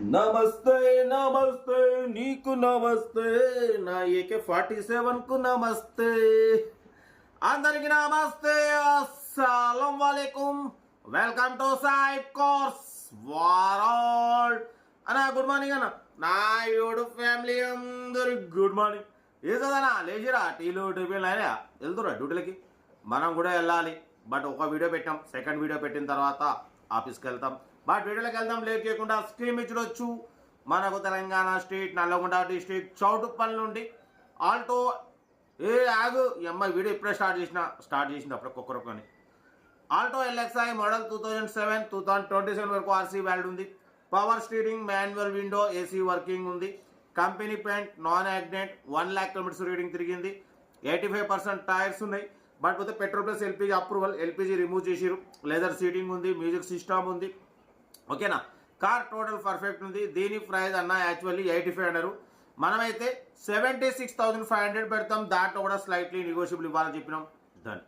నమస్తే నమస్తే నీకు నమస్తే. నా ఏకే ఫార్టీ సెవెన్కు నమస్తే. అందరికి నమస్తే. అస్సలం వాలేకుం. వెల్కమ్ టు సాయిబ్ కోర్స్ వారాల్. అన్న గుడ్ మార్నింగ్ అన్న. నా యోడు ఫ్యామిలీ అందరి గుడ్ మార్నింగ్. ఏదన్నా లేచిరా? టీలు టిఫిన్లు అయినా వెళ్తురా డ్యూటీలకి? మనం కూడా వెళ్ళాలి. బట్ ఒక వీడియో పెట్టాం. సెకండ్ వీడియో పెట్టిన తర్వాత ఆఫీస్కి వెళ్తాం. బట్ వీడియోలోకి వెళ్దాం. లేట్ చేయకుండా స్క్రీన్ ఇచ్చడొచ్చు మనకు తెలంగాణ స్టేట్ నల్లగొండ డిస్ట్రిక్ట్ చౌటుప్పల్ నుండి ఆల్టో ఏ ఆగు ఈ అమ్మాయి వీడియో ఇప్పుడే స్టార్ట్ చేసిన స్టార్ట్ చేసింది అప్పుడు ఒక్కొక్కరికొని Alto LXi model two thousand seven two thousand twenty seven వరకు ఆర్సీ వ్యాల్డ్ ఉంది. Power steering manual window AC working ఉంది. Company paint non accident one lakh kilometres reading తిరిగింది. ఎయిటీ ఫైవ్ పర్సెంట్ టైర్స్ ఉన్నాయి. But పోతే petrol plus LPG approval LPG remove చేసిరు leather seating ఉంది music system ఉంది. ఓకేనా? Car total perfect ఉంది. దీని ప్రైజ్ అన్న యాక్చువల్లీ ఎయిటీ ఫైవ్ అన్నారు మనమైతే seventy six thousand five hundred పెడతాం. దాంట్లో కూడా స్లైట్లీ నెగోషియబుల్ ఇవ్వాలని చెప్పినాం. దాన్ని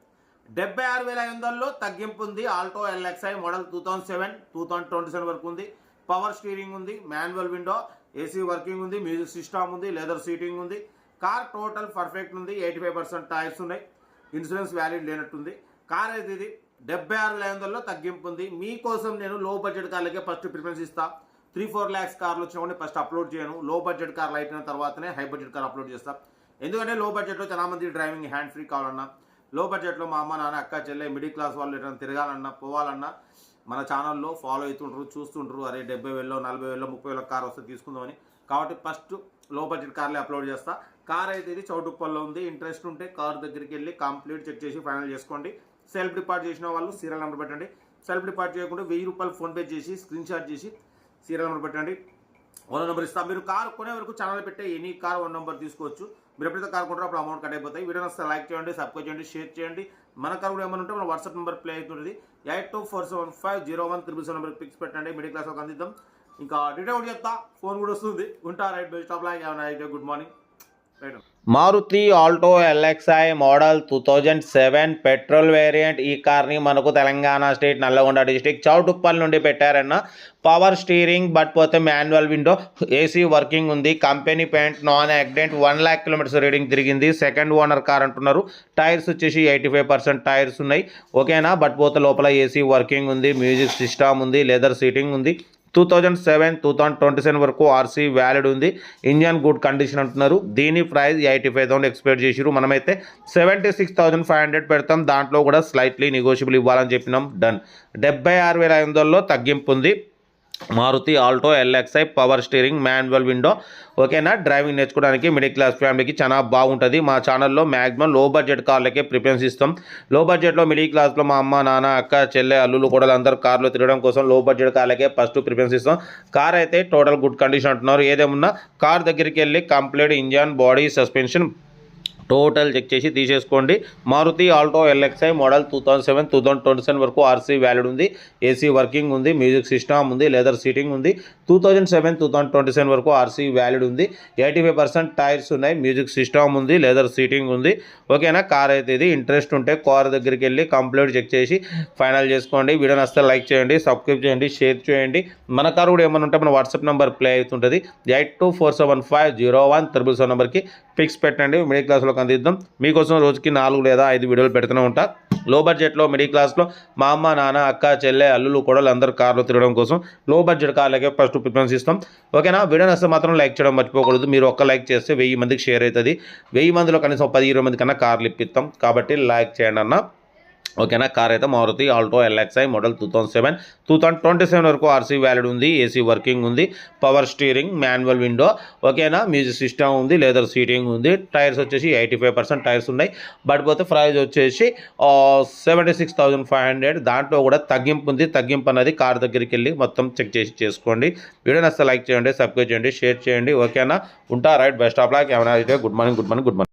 డెబ్బై ఆరు వేల ఐదు వందల్లో తగ్గింపు ఉంది. Alto LXi model two thousand seven two thousand twenty seven వరకు ఉంది. పవర్ స్టీరింగ్ ఉంది మాన్యువల్ విండో ఏసీ వర్కింగ్ ఉంది మ్యూజిక్ సిస్టమ్ ఉంది లెదర్ సీటింగ్ ఉంది. కార్ టోటల్ పర్ఫెక్ట్ ఉంది. ఎయిటీ ఫైవ్ పర్సెంట్ టైర్స్ ఉన్నాయి. ఇన్సూరెన్స్ వ్యాలిడ్ లేనట్టుంది. కార్ అయితే ఇది డెబ్బై ఆరు వేల తగ్గింపు ఉంది. మీకోసం నేను లో బడ్జెట్ కార్లకే ఫస్ట్ ప్రిఫరెన్స్ ఇస్తా. త్రీ ఫోర్ ల్యాక్స్ కార్లు వచ్చినప్పుడు ఫస్ట్ అప్లోడ్ చేయను. లో బడ్జెట్ కార్లు అయిపోయిన తర్వాతనే హై బడ్జెట్ కార్ అప్లోడ్ చేస్తా. ఎందుకంటే లో బడ్జెట్లో చాలా మంది డ్రైవింగ్ హ్యాండ్ ఫ్రీ కావాలన్నా లో బడ్జెట్లో మా అమ్మ నాన్న అక్క చెల్లె మిడిల్ క్లాస్ వాళ్ళు ఎట్లా తిరగాలన్నా పోవాలన్నా మన ఛానల్లో ఫాలో అవుతుంటారు చూస్తుంటారు అరే డెబ్బై వేలలో నలభై వేలలో ముప్పై వేల కార్ వస్తే తీసుకుందామని. కాబట్టి ఫస్ట్లో బడ్జెట్ కార్లే అప్లోడ్ చేస్తా. కార్ అయితే ఇది చౌటుప్పల్లో ఉంది. ఇంట్రెస్ట్ ఉంటే కార్ దగ్గరికి వెళ్ళి కంప్లీట్ చెక్ చేసి ఫైనల్ చేసుకోండి. సెల్ఫ్ డిపార్ట్ చేసిన వాళ్ళు సీరియల్ నెంబర్ పెట్టండి. సెల్ఫ్ డిపార్ట్ చేయకుండా వెయ్యి రూపాయలు ఫోన్పే చేసి స్క్రీన్ షాట్ చేసి సీరియల్ నెంబర్ పెట్టండి. వన్ నెంబర్ ఇస్తాం. మీరు కార్ కొనే వరకు ఛానల్ పెట్టే ఎనీ కార్ వన్ నెంబర్ తీసుకోవచ్చు. మీరు ఎప్పుడైతే కార్ కొంటారో అప్పుడు అమౌంట్ కట్ అయిపోతాయి. వీడియో వస్తే లైక్ చేయండి సబ్స్క్రైబ్ చేయండి షేర్ చేయండి. మన కార్ కూడా ఏమైనా ఉంటే మన వాట్సాప్ నెంబర్ ప్లే అవుతుంది eight two four seven five zero one triple seven number pics పెట్టండి. మిడిల్ క్లాస్ ఒక అందిద్దాం. ఇంకా డీటెయిల్ కూడా చెప్తా. ఫోన్ కూడా వస్తుంది. ఉంటా right best of like good morning Maruti Alto LXi model two thousand seven petrol variant ఈ కార్ని మనకు తెలంగాణ స్టేట్ నల్లగొండ డిస్టిక్ చౌటుప్పల్ నుండి పెట్టారన్న పవర్ స్టీరింగ్ బట్ పోతే మాన్యువల్ విండో ఏసీ వర్కింగ్ ఉంది. Company paint non accident one lakh kilometres reading తిరిగింది. Second owner car అంటున్నారు. Tyres వచ్చేసి ఎయిటీ ఫైవ్ పర్సెంట్ టైర్స్ ఉన్నాయి. ఓకేనా? బట్ పోతే లోపల ఏసీ వర్కింగ్ ఉంది. మ్యూజిక్ సిస్టమ్ ఉంది. లెదర్ సీటింగ్ ఉంది. Two thousand seven two thousand twenty seven వరకు ఆర్సీ వ్యాలిడ్ ఉంది. ఇంజన్ గుడ్ కండిషన్ అంటున్నారు. దీని price eighty five thousand expect చేసిరు మనమైతే seventy six thousand five hundred పెడతాం. దాంట్లో కూడా స్లైట్లీ నెగోషియబుల్ ఇవ్వాలని చెప్పినాం. డన్ డెబ్బై ఆరు వేల ఐదు వందల్లో తగ్గింపు ఉంది. Maruti Alto LXi power steering manual window. ఓకేనా? డ్రైవింగ్ నేర్చుకోవడానికి మిడిల్ క్లాస్ ఫ్యామిలీకి చాలా బాగుంటుంది. మా ఛానల్లో మ్యాక్సిమం లో బడ్జెట్ కార్లకే ప్రిఫరెన్స్ ఇస్తాం. లో బడ్జెట్లో మిడిల్ క్లాస్లో మా అమ్మ నాన్న అక్క చెల్లె అల్లులు కూడా అందరూ కార్లో తిరగడం కోసం లో బడ్జెట్ కార్లకే ఫస్ట్ ప్రిఫరెన్స్ ఇస్తాం. కార్ అయితే టోటల్ గుడ్ కండిషన్ అంటున్నారు. ఏదేమున్నా కార్ దగ్గరికి వెళ్ళి complete engine body suspension total check చేసి తీసేసుకోండి. Maruti Alto LXi model two thousand seven two thousand twenty seven వరకు ఆర్సీ వ్యాలిడ్ ఉంది. ఏసీ వర్కింగ్ ఉంది మ్యూజిక్ సిస్టమ్ ఉంది లెదర్ సీటింగ్ ఉంది. Two thousand seven two thousand twenty seven వరకు RC valid ఉంది. Eighty five percent tyres ఉన్నాయి music system ఉంది leather seating ఉంది. ఓకేనా? కార్ అయితే ఇది. ఇంట్రెస్ట్ ఉంటే కార్ దగ్గరికి వెళ్ళి కంప్లీట్ చెక్ చేసి ఫైనల్ చేసుకోండి. వీడియో నస్తే లైక్ చేయండి సబ్స్క్రైబ్ చేయండి షేర్ చేయండి. మన కార్ కూడా ఏమైనా ఉంటే మన వాట్సాప్ నెంబర్ ప్లే అవుతుంటుంది. Eight two four seven five zero one triple seven నెంబర్కి ఫిక్స్ పెట్టండి. మిడిల్ క్లాస్లో అందిద్దాం. మీకోసం రోజుకి నాలుగు లేదా ఐదు వీడియోలు పెడుతూనే ఉంటా. లో బడ్జెట్లో మిడిల్ క్లాస్లో మా అమ్మ నాన్న అక్క చెల్లె అల్లులు కూడా అందరూ కార్లో తిరగడం కోసం లో బడ్జెట్ కార్లకే ఫస్ట్ ప్రిఫరెన్స్ ఇస్తాం. ఓకేనా? వీడియో నస్తే మాత్రం లైక్ చేయడం మర్చిపోకూడదు. మీరు ఒక్క లైక్ చేస్తే వెయ్యి మందికి షేర్ అవుతుంది. వెయ్యి మందిలో కనీసం పది ఇరవై మంది కన్నా కార్లు ఇప్పిస్తాం. కాబట్టి లైక్ చేయండి అన్న. ఓకేనా? కార్ అయితే Maruti Alto LXi model two thousand seven. Two thousand twenty seven వరకు ఆర్సీ వ్యాలిడ్ ఉంది ఏసీ వర్కింగ్ ఉంది పవర్ స్టీరింగ్ మాన్యువల్ విండో ఓకేనా? మ్యూజిక్ సిస్టమ్ ఉంది లెదర్ సీటింగ్ ఉంది టైర్స్ వచ్చేసి ఎయిటీ ఫైవ్ పర్సెంట్ టైర్స్ ఉన్నాయి. బట్ పోతే ప్రైజ్ వచ్చేసి seventy six thousand five hundred. దాంట్లో కూడా తగ్గింపు ఉంది తగ్గింపు అనేది కార్ దగ్గరికి వెళ్ళి మొత్తం చెక్ చేసి చేసుకోండి. వీడియో నచ్చితే లైక్ చేయండి సబ్స్క్రైబ్ చేయండి షేర్ చేయండి ఓకేనా? ఉంటా రైట్ బెస్ట్ ఆఫ్ లాక్. ఏమైనా అయితే good morning good morning good morning.